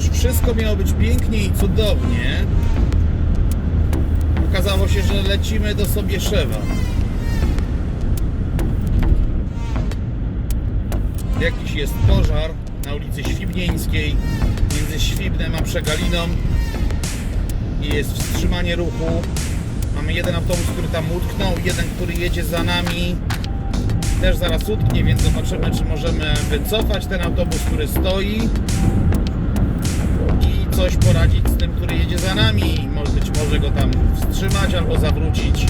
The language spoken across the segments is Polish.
już wszystko miało być pięknie i cudownie, okazało się, że lecimy do Sobieszewa. Jakiś jest pożar na ulicy Świbnieńskiej między Świbnem a Przegaliną i jest wstrzymanie ruchu. Mamy jeden autobus, który tam utknął, jeden, który jedzie za nami też zaraz utknie, więc zobaczymy, czy możemy wycofać ten autobus, który stoi coś poradzić z tym, który jedzie za nami. Mo- Być może go tam wstrzymać albo zawrócić,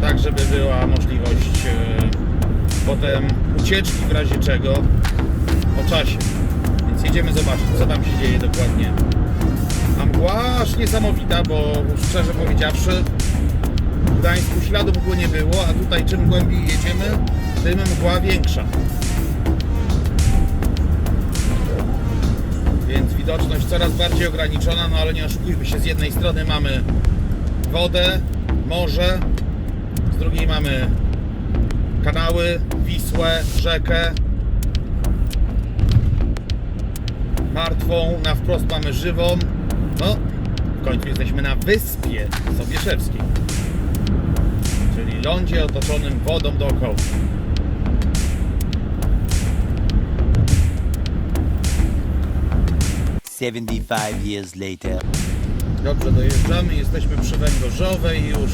tak żeby była możliwość e, potem ucieczki w razie czego o czasie. Więc jedziemy zobaczyć, co tam się dzieje dokładnie. A mgła aż niesamowita, bo szczerze powiedziawszy, w Gdańsku śladu mgły nie było, a tutaj czym głębiej jedziemy, tym mgła większa. Widoczność coraz bardziej ograniczona, no ale nie oszukujmy się, z jednej strony mamy wodę, morze, z drugiej mamy kanały, Wisłę, rzekę, martwą, na wprost mamy żywą. No, w końcu jesteśmy na wyspie Sobieszewskiej, czyli lądzie otoczonym wodą dookoła. Seventy-five years later. Dobrze, dojeżdżamy, jesteśmy przy Węgorzowej już.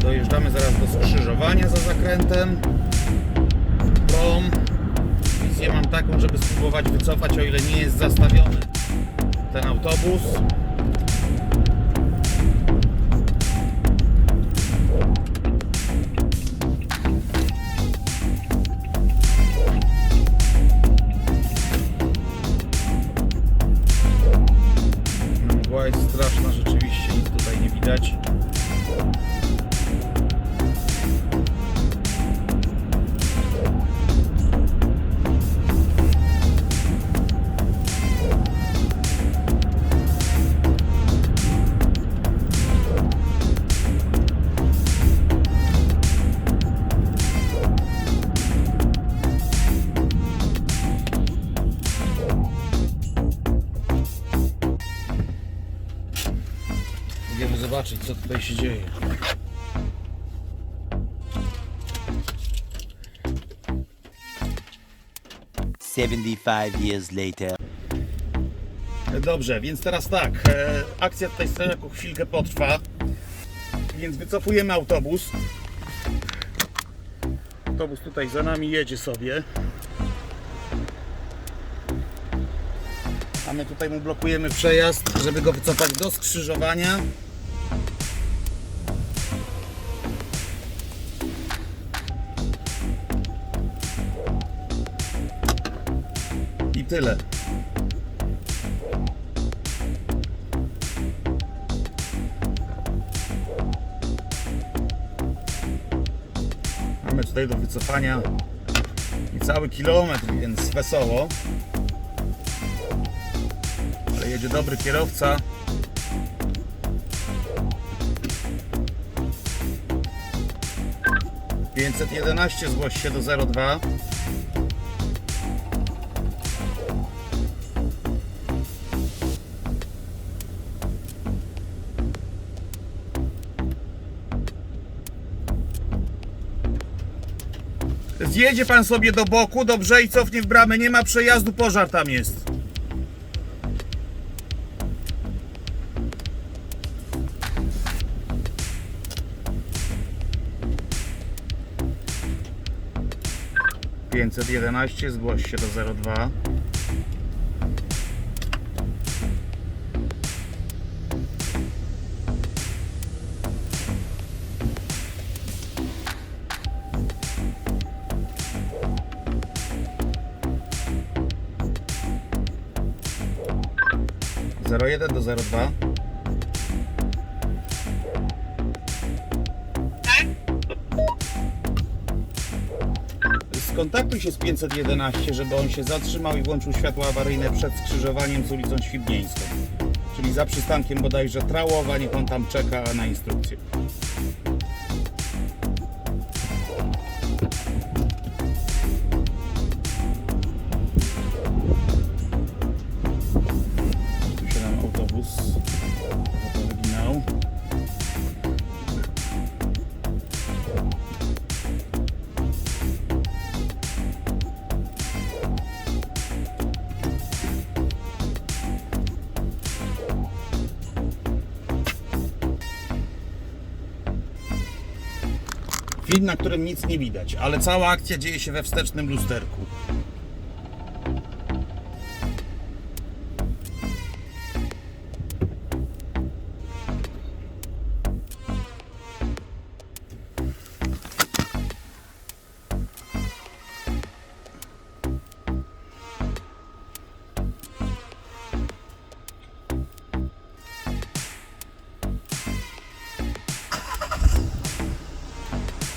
Dojeżdżamy zaraz do skrzyżowania za zakrętem. Prom. Wizję mam taką, żeby spróbować wycofać, o ile nie jest zastawiony ten autobus. Widać. Co tutaj się dzieje. Seventy-five years later. Dobrze, więc teraz tak. E, akcja tutaj jako chwilkę potrwa. Więc wycofujemy autobus. Autobus tutaj za nami jedzie sobie. A my tutaj mu blokujemy przejazd, żeby go wycofać do skrzyżowania. Tyle. Mamy tutaj do wycofania niecały kilometr, więc wesoło. Ale jedzie dobry kierowca. Pięćset jedenaście zgłoś się do 02. Zjedzie pan sobie do boku, dobrze i cofnie w bramę. Nie ma przejazdu, pożar tam jest. Pięćset jedenaście, zgłoś się do 02. Zero jeden do 02. Skontaktuj się z 511, żeby on się zatrzymał i włączył światła awaryjne przed skrzyżowaniem z ulicą Świdnieńską. Czyli za przystankiem bodajże Trałowa, niech on tam czeka na instrukcję. Film, na którym nic nie widać, ale cała akcja dzieje się we wstecznym lusterku.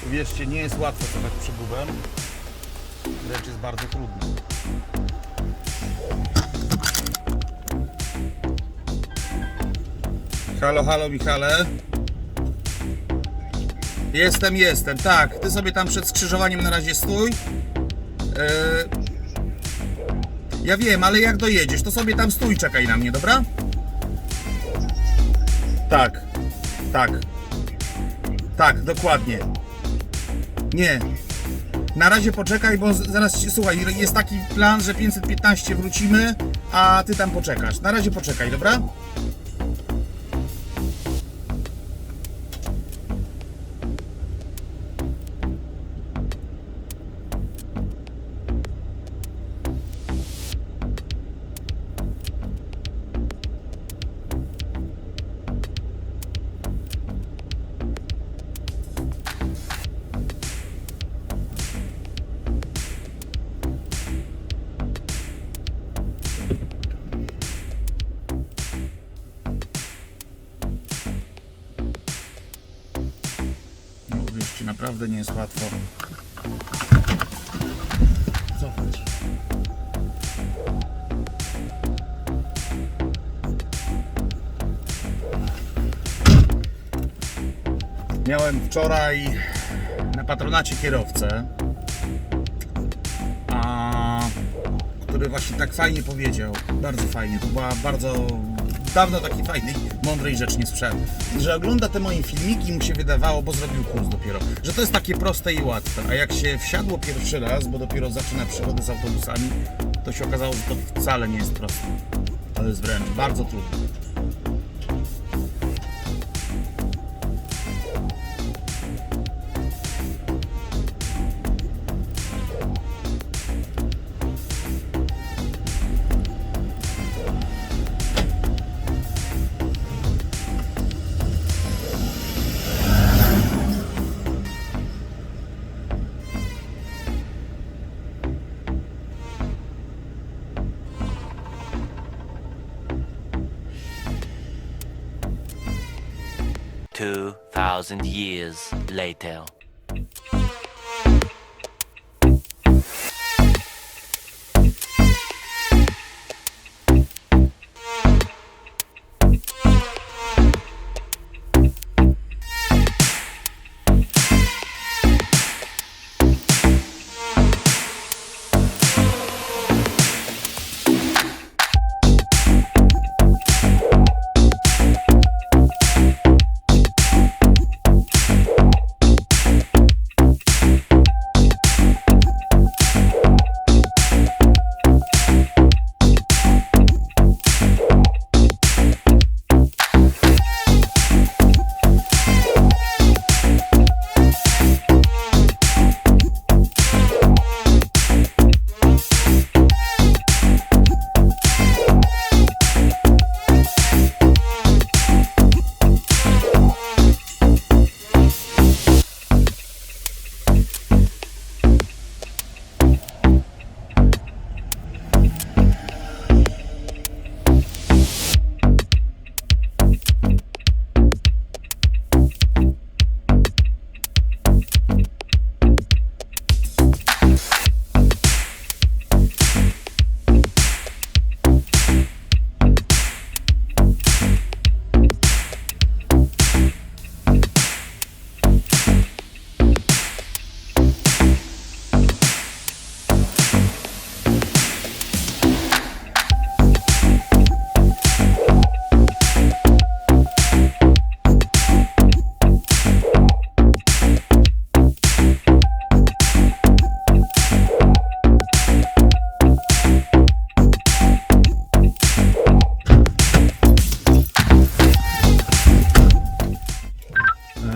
Uwierzcie, nie jest łatwo cofać przegubem. Wręcz jest bardzo trudno. Halo, halo Michale. Jestem, jestem, tak. Ty sobie tam przed skrzyżowaniem na razie stój. Yy... Ja wiem, ale jak dojedziesz, to sobie tam stój, czekaj na mnie, dobra? Tak, tak. Tak, dokładnie. Nie. Na razie poczekaj, bo zaraz ci, słuchaj, jest taki plan, że 515 wrócimy, a ty tam poczekasz. Na razie poczekaj, dobra? Naprawdę nie jest łatwo. Miałem wczoraj na patronacie kierowcę, a, który właśnie tak fajnie powiedział, bardzo fajnie, to była bardzo dawno takiej fajnej, mądrej rzeczy nie słyszałem, że ogląda te moje filmiki i mu się wydawało, bo zrobił kurs dopiero, że to jest takie proste i łatwe, a jak się wsiadło pierwszy raz, bo dopiero zaczyna przygody z autobusami, to się okazało, że to wcale nie jest proste. To jest wręcz bardzo trudne. Two thousand years later.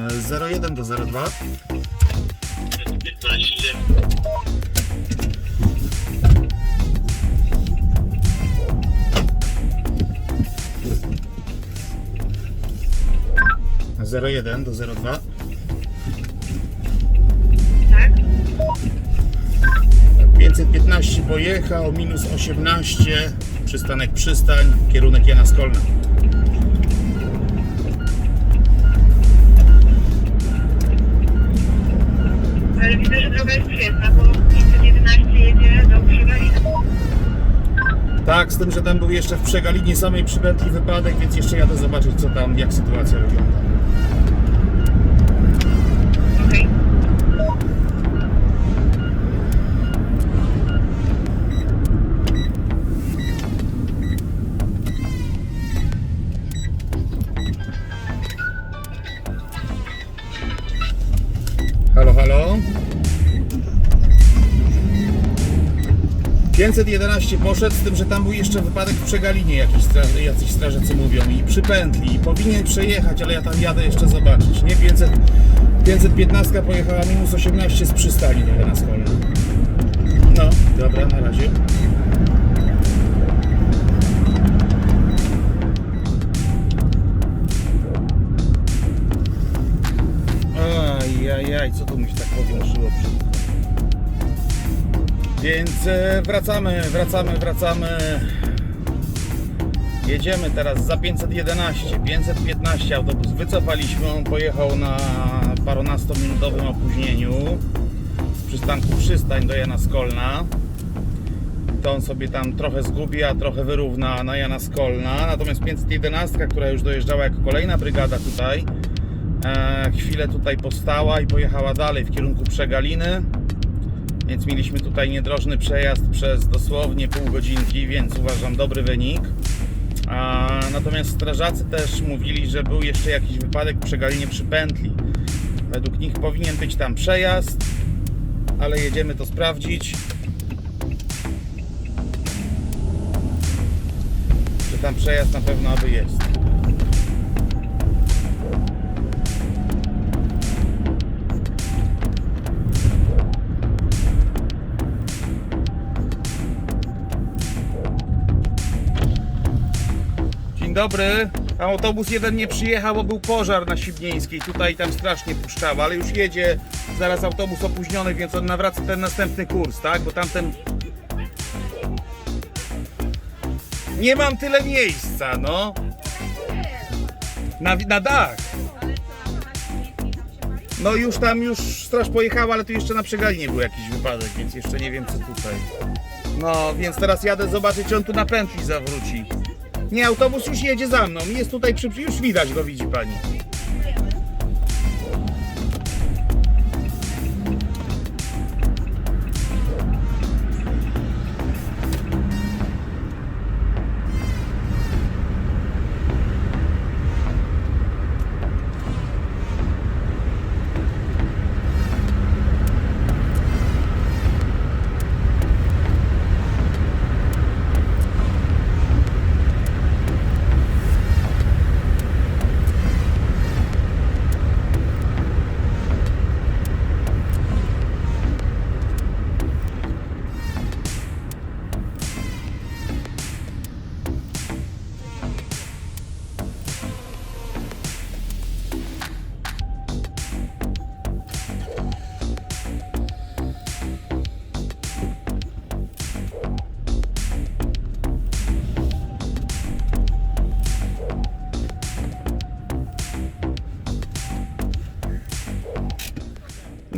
01 do 02. 15. Zero jeden do zero dwa. Tak. 515 pojechał, minus 18, przystanek przystań, kierunek Jana Skolna. Z tym, że tam był jeszcze w Przegalinie samej przy Bentley wypadek, więc jeszcze jadę zobaczyć co tam, jak sytuacja wygląda. Halo, halo. 511 poszedł, z tym, że tam był jeszcze wypadek w Przegalinie, jakiś straż, jacyś strażacy mówią i przy pętli. I powinien przejechać, ale ja tam jadę jeszcze zobaczyć. Nie 500, 515 pojechała minus 18 z przystani do na Skolna. No, dobra, na razie. Ajajaj, co tu mi się tak brzydko. Więc e, wracamy, wracamy, wracamy. Jedziemy teraz za 511, 515 autobus wycofaliśmy, on pojechał na parunastominutowym opóźnieniu z przystanku Przystań do Jana Skolna. To on sobie tam trochę zgubi, a trochę wyrówna na Jana Skolna. Natomiast 511, która już dojeżdżała jako kolejna brygada tutaj, e, chwilę tutaj postała i pojechała dalej w kierunku Przegaliny. Więc mieliśmy tutaj niedrożny przejazd przez dosłownie pół godzinki, więc uważam dobry wynik. A, natomiast strażacy też mówili, że był jeszcze jakiś wypadek w Przegalinie przy pętli. Według nich powinien być tam przejazd, ale jedziemy to sprawdzić. Że tam przejazd na pewno aby jest. Dobry. Autobus jeden nie przyjechał, bo był pożar na Sibnieńskiej. Tutaj tam strasznie puszczało, ale już jedzie zaraz autobus opóźniony, więc on nawraca ten następny kurs, tak? Bo tamten. Nie mam tyle miejsca, no. Na, na dach. No już tam już straż pojechała, ale tu jeszcze na przegalinie był jakiś wypadek, więc jeszcze nie wiem co tutaj. No, więc teraz jadę zobaczyć, czy on tu na pętli zawróci. Nie, autobus już jedzie za mną. Jest tutaj przy... Już widać go, widzi pani.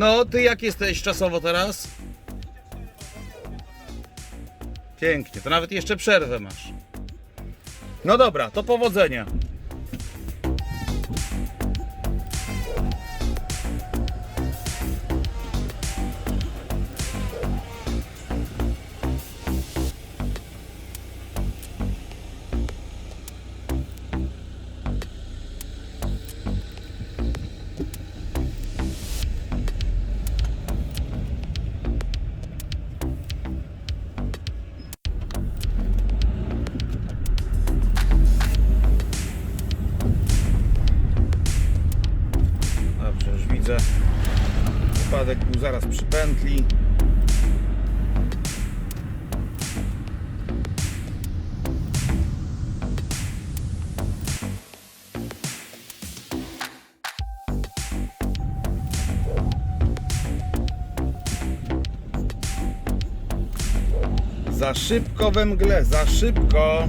No, ty jak jesteś czasowo teraz? Pięknie, to nawet jeszcze przerwę masz. No dobra, to powodzenia. zaraz przy pętli. Za szybko we mgle, za szybko.